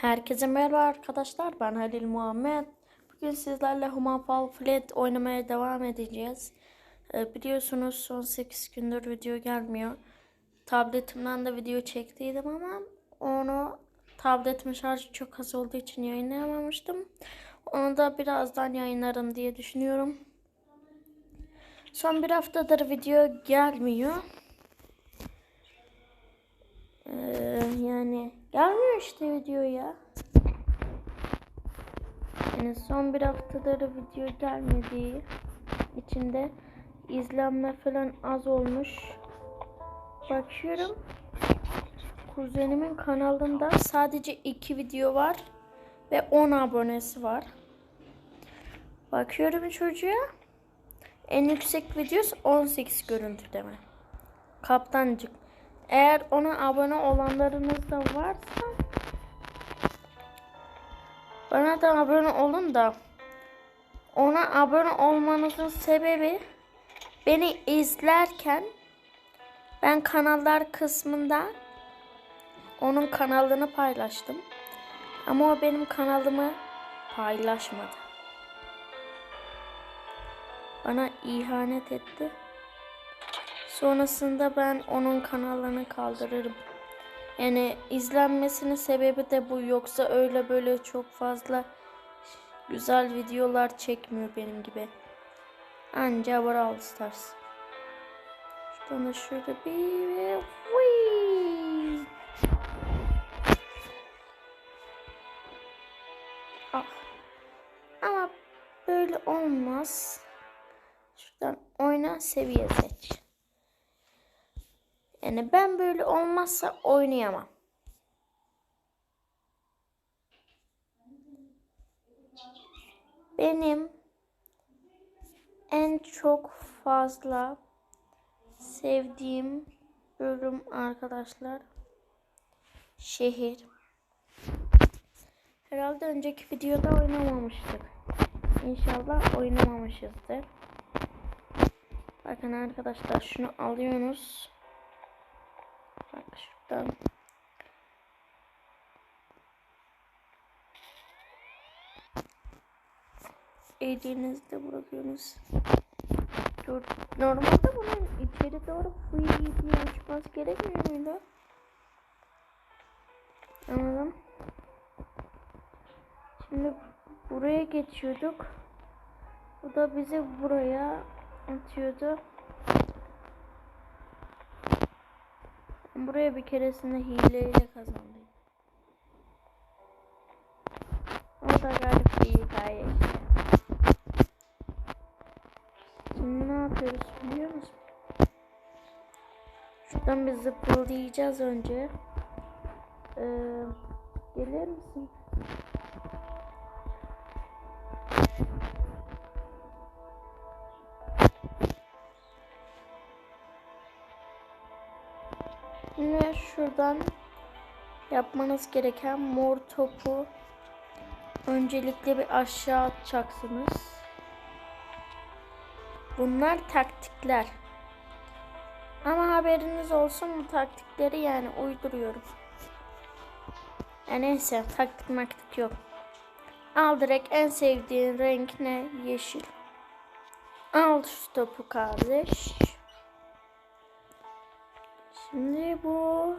Herkese merhaba arkadaşlar. Ben Halil Muhammed. Bugün sizlerle Human Fall Flat oynamaya devam edeceğiz. Ee, biliyorsunuz son 8 gündür video gelmiyor. Tabletimden de video çektiydim ama onu tabletimin şarjı çok az olduğu için yayınlayamamıştım. Onu da birazdan yayınlarım diye düşünüyorum. Son bir haftadır video gelmiyor. Ee, yani gelmiyor işte video ya. Yani son bir haftadır video gelmediği içinde izlenme falan az olmuş. Bakıyorum. Kuzenimin kanalında sadece iki video var ve 10 abonesi var. Bakıyorum çocuğa. En yüksek videosu 18 görüntüleme. Kaptancık. Eğer ona abone olanlarınız da varsa bana da abone olun da ona abone olmanızın sebebi beni izlerken ben kanallar kısmında onun kanalını paylaştım. Ama o benim kanalımı paylaşmadı. Bana ihanet etti. Sonrasında ben onun kanallarını kaldırırım. Yani izlenmesinin sebebi de bu. Yoksa öyle böyle çok fazla güzel videolar çekmiyor benim gibi. Anca Brawl Stars. Şuradan da şöyle bir... Whee! Ah. Ama böyle olmaz. Şuradan oyna seviye seç. Yani ben böyle olmazsa oynayamam. Benim en çok fazla sevdiğim bölüm arkadaşlar şehir. Herhalde önceki videoda oynamamıştık. İnşallah oynamamışızdır. Bakın arkadaşlar şunu alıyorsunuz. Bak şuradan. Elinizde bırakıyorsunuz. Dur. Normalde bunun içeri doğru fıy diye uçması gerekmiyor muydu? Anladım. Şimdi buraya geçiyorduk. Bu da bizi buraya atıyordu. Buraya bir keresinde hileyle kazandım. O da garip bir hikaye işte. Şimdi ne yapıyoruz biliyor musun? Şuradan bir zıplayacağız önce. Ee, gelir misin? Ve şuradan yapmanız gereken mor topu öncelikle bir aşağı atacaksınız. Bunlar taktikler. Ama haberiniz olsun bu taktikleri yani uyduruyorum. Yani neyse taktik maktik yok. Al direkt en sevdiğin renk ne? Yeşil. Al şu topu kardeş. Şimdi bu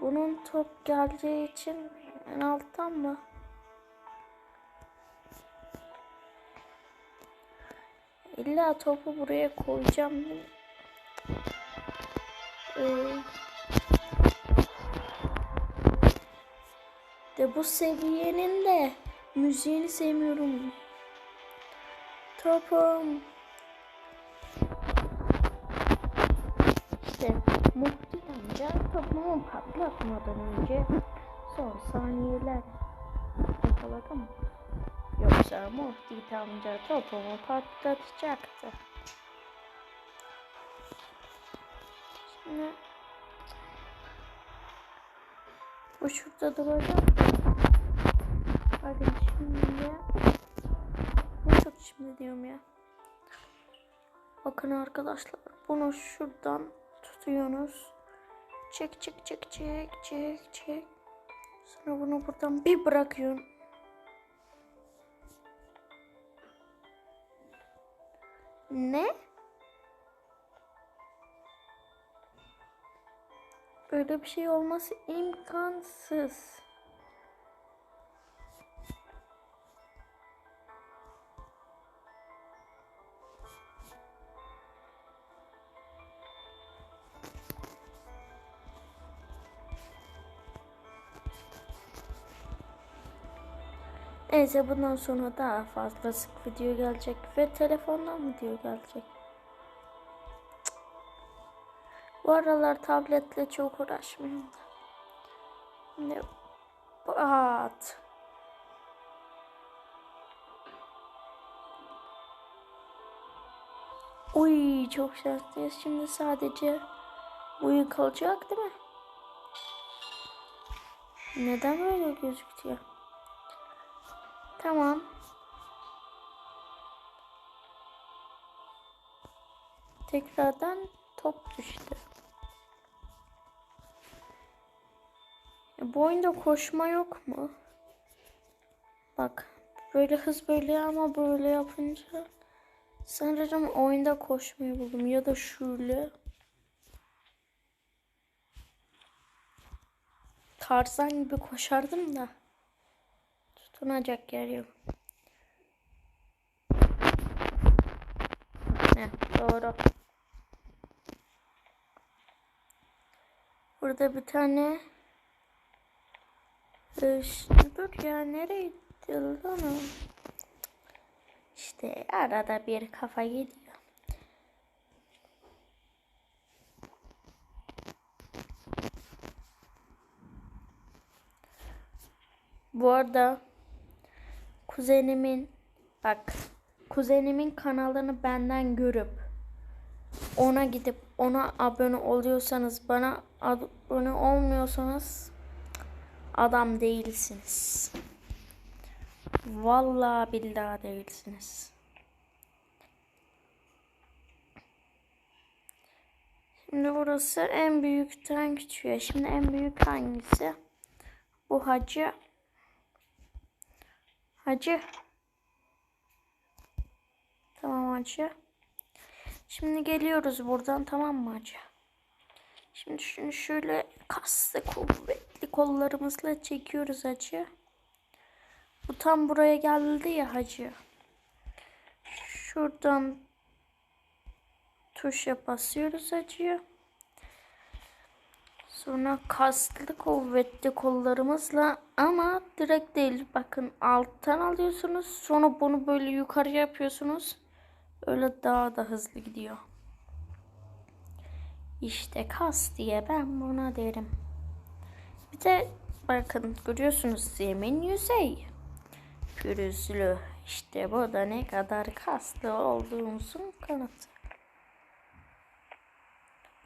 bunun top geleceği için en alttan mı? İlla topu buraya koyacağım. Ee, de bu seviyenin de müziğini sevmiyorum. Topum. İşte Muhtin amca topumu patlatmadan önce son saniyeler yakaladı? Yoksa Muhtin amca topumu patlatacaktı. Şimdi bu şurada duracak. Bakın şimdi ne tut şimdi diyorum ya. Bakın arkadaşlar bunu şuradan tutuyorsunuz. Çek çek çek çek çek çek. Sonra bunu buradan bir bırakıyorum. Ne? Öyle bir şey olması imkansız. Neyse bundan sonra daha fazla sık video gelecek ve telefondan video gelecek. Bu aralar tabletle çok uğraşmıyorum da. Ne? Bat. Uy çok şanslıyız. Şimdi sadece uyum kalacak değil mi? Neden böyle gözüküyor? Tamam. Tekrardan top düştü. Bu oyunda koşma yok mu? Bak böyle hız böyle ama böyle yapınca sanırım oyunda koşmayı buldum ya da şöyle. Tarzan gibi koşardım da tutunacak yer yok. Ne doğru. Burada bir tane şimdi dur ya nereye gitti lan o? İşte arada bir kafa gidiyor. Bu arada kuzenimin bak kuzenimin kanalını benden görüp ona gidip ona abone oluyorsanız bana abone olmuyorsanız adam değilsiniz. Vallahi billahi değilsiniz. Şimdi burası en büyükten küçüğe. Şimdi en büyük hangisi? Bu hacı. Hacı. Tamam hacı. Şimdi geliyoruz buradan tamam mı hacı? Şimdi şunu şöyle kaslı kuvvetli kollarımızla çekiyoruz hacı. Bu tam buraya geldi ya hacı. Şuradan tuşa basıyoruz hacı. Sonra kaslı kuvvetli kollarımızla ama direkt değil. Bakın alttan alıyorsunuz. Sonra bunu böyle yukarı yapıyorsunuz. Öyle daha da hızlı gidiyor. İşte kas diye ben buna derim. Bir de bakın görüyorsunuz zemin yüzey. Pürüzlü. İşte bu da ne kadar kaslı olduğumuzun kanıtı.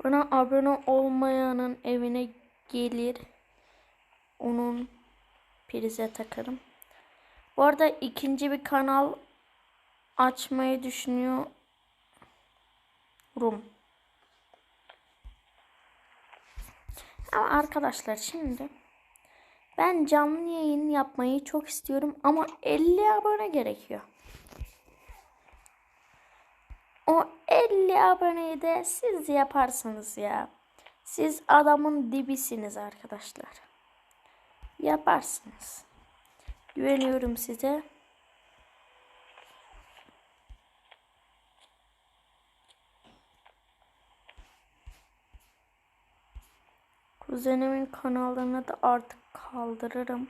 Bana abone olmayanın evine gelir. Onun prize takarım. Bu arada ikinci bir kanal açmayı düşünüyorum. Ama arkadaşlar şimdi ben canlı yayın yapmayı çok istiyorum ama 50 abone gerekiyor. O 50 aboneyi de siz yaparsınız ya. Siz adamın dibisiniz arkadaşlar. Yaparsınız. Güveniyorum size. Kuzenimin kanalını da artık kaldırırım.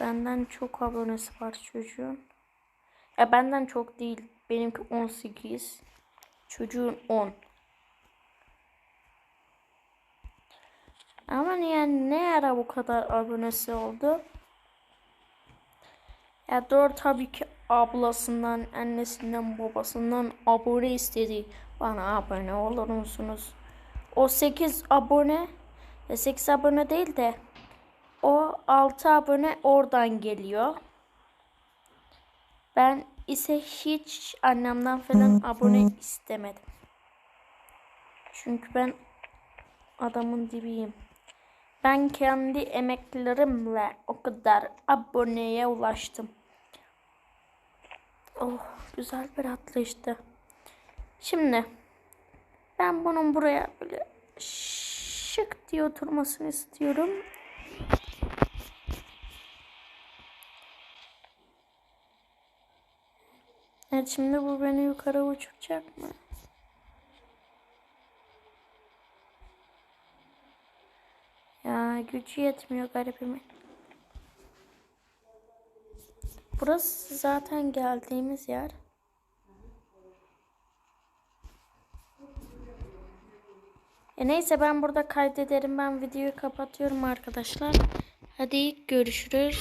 Benden çok abonesi var çocuğun. Ya benden çok değil. Benimki 18. Çocuğun 10. Ama yani ne ara bu kadar abonesi oldu? Ya doğru tabii ki ablasından, annesinden, babasından abone istedi. Bana abone olur musunuz? O 8 abone, 8 abone değil de o 6 abone oradan geliyor. Ben ise hiç annemden falan abone istemedim. Çünkü ben adamın dibiyim. Ben kendi emeklerimle o kadar aboneye ulaştım. Oh güzel bir atlayıştı. Şimdi ben bunun buraya böyle şık diye oturmasını istiyorum. Evet şimdi bu beni yukarı uçuracak mı? Ya gücü yetmiyor garibimin. Burası zaten geldiğimiz yer. E neyse ben burada kaydederim. Ben videoyu kapatıyorum arkadaşlar. Hadi görüşürüz.